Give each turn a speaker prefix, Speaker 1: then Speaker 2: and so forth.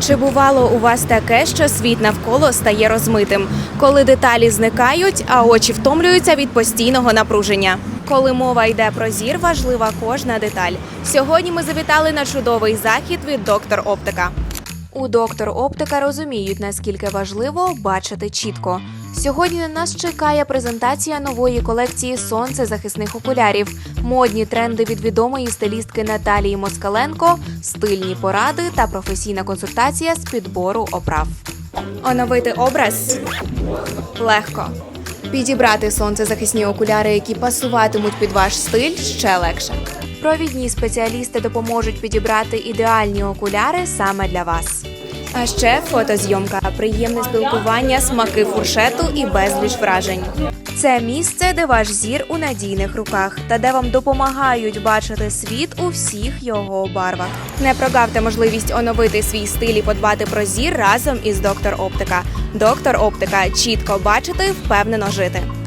Speaker 1: Чи бувало у вас таке, що світ навколо стає розмитим, коли деталі зникають, а очі втомлюються від постійного напруження? Коли мова йде про зір, важлива кожна деталь. Сьогодні ми завітали на чудовий захід від доктор Оптика. У доктор Оптика розуміють, наскільки важливо бачити чітко. Сьогодні на нас чекає презентація нової колекції сонцезахисних окулярів, модні тренди від відомої стилістки Наталії Москаленко, стильні поради та професійна консультація з підбору оправ. Оновити образ легко. Підібрати сонцезахисні окуляри, які пасуватимуть під ваш стиль, ще легше. Провідні спеціалісти допоможуть підібрати ідеальні окуляри саме для вас. А ще фотозйомка, приємне спілкування, смаки фуршету і безліч вражень. Це місце, де ваш зір у надійних руках та де вам допомагають бачити світ у всіх його барвах. Не прогавте можливість оновити свій стиль і подбати про зір разом із доктор Оптика. Доктор Оптика чітко бачити, впевнено жити.